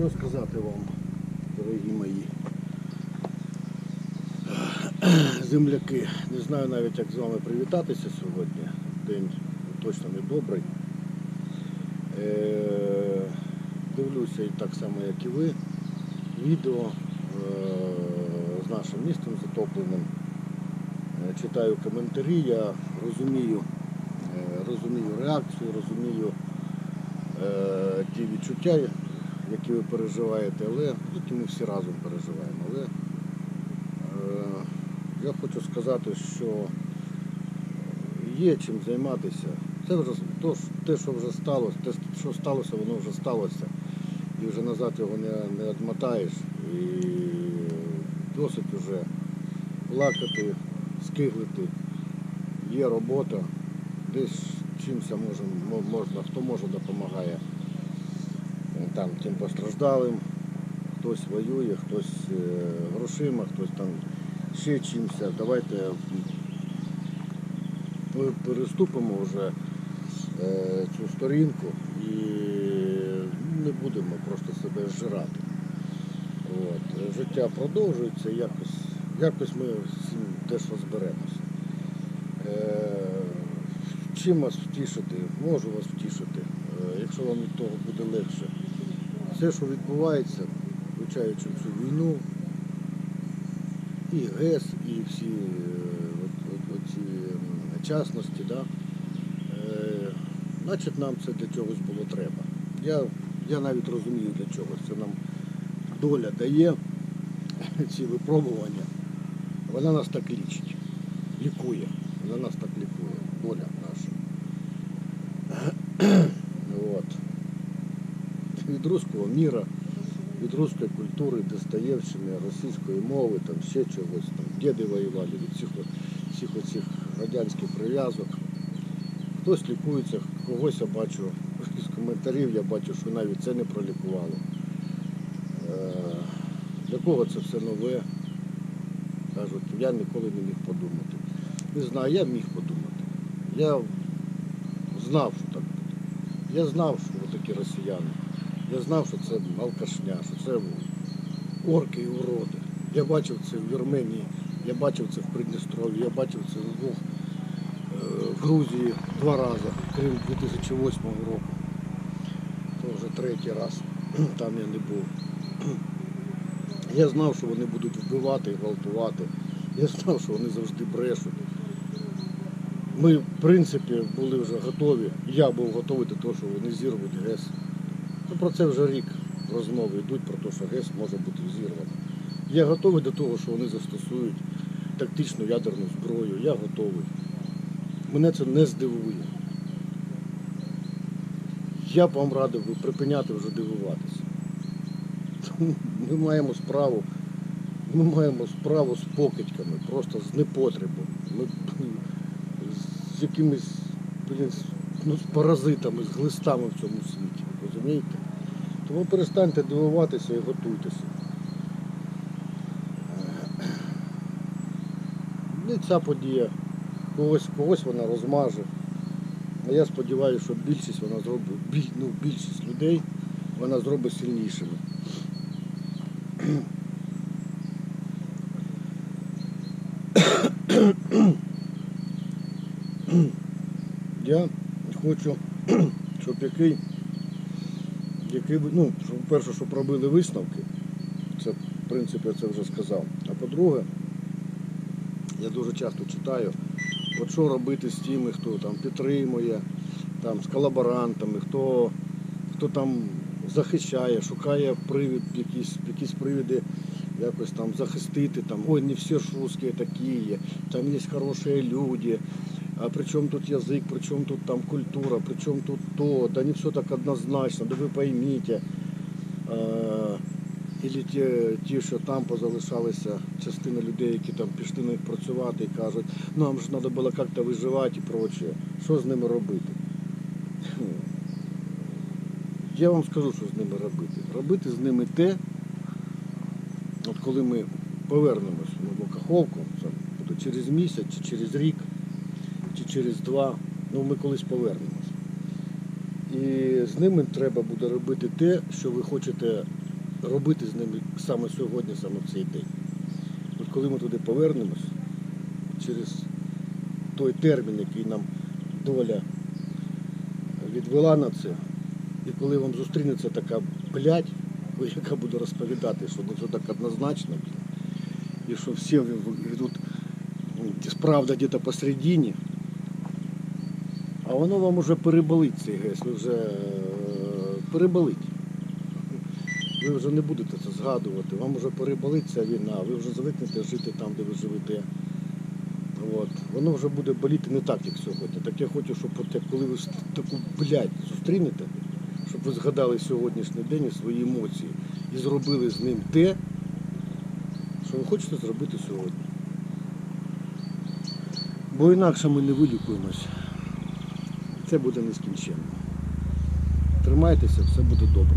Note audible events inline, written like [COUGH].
Що сказати вам, дорогі мої земляки? Не знаю навіть, як з вами привітатися сьогодні. День точно не добрий. Е, Дивлюся і так само, як і ви, відео е, з нашим містом затопленим. Е, Читаю коментарі, я розумію, розумію реакцію, розумію ті відчуття, які ви переживаєте, але які ми всі разом переживаємо. Але е, я хочу сказати, що є чим займатися. Це вже то, те, що вже сталося, те, що сталося, воно вже сталося. І вже назад його не, не відмотаєш. І досить вже плакати, скиглити. Є робота, десь може, можна, хто може допомагає там тим постраждалим, хтось воює, хтось е, грошима, хтось там ще чимся. Давайте переступимо вже е, цю сторінку і не будемо просто себе зжирати. От. Життя продовжується, якось, якось ми цим теж розберемося. Е, Чим вас втішити? Можу вас втішити, якщо вам від того буде легше. Все, що відбувається, включаючи цю війну, і ГЕС, і всі е, м, частності, да, е, значить нам це для чогось було треба. Я, я навіть розумію для чого. Це нам доля дає [LAUGHS] ці випробування. Вона нас так лічить, лікує. Вона нас так лікує, доля наша. Від руського міра, від руської культури, Достоєвщини, російської мови, там ще чогось, там діди воювали, від всіх, всіх оцих радянських прив'язок. Хтось лікується, когось я бачу, [LAUGHS] з коментарів я бачу, що навіть це не пролікувало. Е, Для кого це все нове? Кажуть, я ніколи не міг подумати. Не знаю, я міг подумати. Я знав, що так буде. Я знав, що такі росіяни. Я знав, що це алкашня, що це орки і уроди. Я бачив це в Вірменії, я бачив це в Придністров'ї, я бачив це в двох е, в Грузії два рази, крім 2008 року. То вже третій раз. [CLEARS THROAT] Там я не був. [CLEARS THROAT] Я знав, що вони будуть вбивати і гвалтувати. Я знав, що вони завжди брешуть. Ми, в принципі, були вже готові. Я був готовий до того, що вони зірвуть ГЕС. Ну, про це вже рік розмови йдуть про те, що ГЕС може бути зірвано. Я готовий до того, що вони застосують тактичну ядерну зброю. Я готовий. Мене це не здивує. Я б вам радив би припиняти вже дивуватися. Ми маємо справу, ми маємо справу з покидьками, просто з непотребом. Ми з якимись блін, ну, з паразитами, з глистами в цьому світі. Розумієте? Тому перестаньте дивуватися і готуйтеся. Ну, і ця подія. Когось, когось вона розмаже. А я сподіваюся, що більшість вона зробить, ну, більшість людей вона зробить сильнішими. Я хочу, щоб який, би- ну, перше, щоб робили висновки, це, в принципі, я це вже сказав. А по-друге, я дуже часто читаю, от що робити з тими, хто там підтримує, там, з колаборантами, хто, хто там захищає, шукає привід, якісь, якісь привіди якось там захистити, там, ой, не всі ж русські такі, там є хороші люди, а при чому тут язик, при чому тут там культура, при чому тут то, да не все так однозначно, да ви поймите. Ілі ті, ті, що там позалишалися, частина людей, які там пішли на них працювати і кажуть, нам ж треба було як-то виживати і прочее. Що з ними робити? Я вам скажу, що з ними робити. Робити з ними те, от коли ми повернемось в Новокаховку, це буде через місяць, через рік, чи через два, ну ми колись повернемось. І з ними треба буде робити те, що ви хочете робити з ними саме сьогодні, саме в цей день. От коли ми туди повернемось, через той термін, який нам доля відвела на це, і коли вам зустрінеться така блядь, яка буде розповідати, що все так однозначно, і що всі тут правда десь посередині, а воно вам уже переболить цей гес, ви вже е, переболить. Ви вже не будете це згадувати, вам вже переболить ця війна, ви вже звикнете жити там, де ви живете. От. Воно вже буде боліти не так, як сьогодні. Так я хочу, щоб от коли ви таку блядь, зустрінете, щоб ви згадали сьогоднішній день і свої емоції і зробили з ним те, що ви хочете зробити сьогодні. Бо інакше ми не вилікуємось. Це буде нескінченно. Тримайтеся, все буде добре.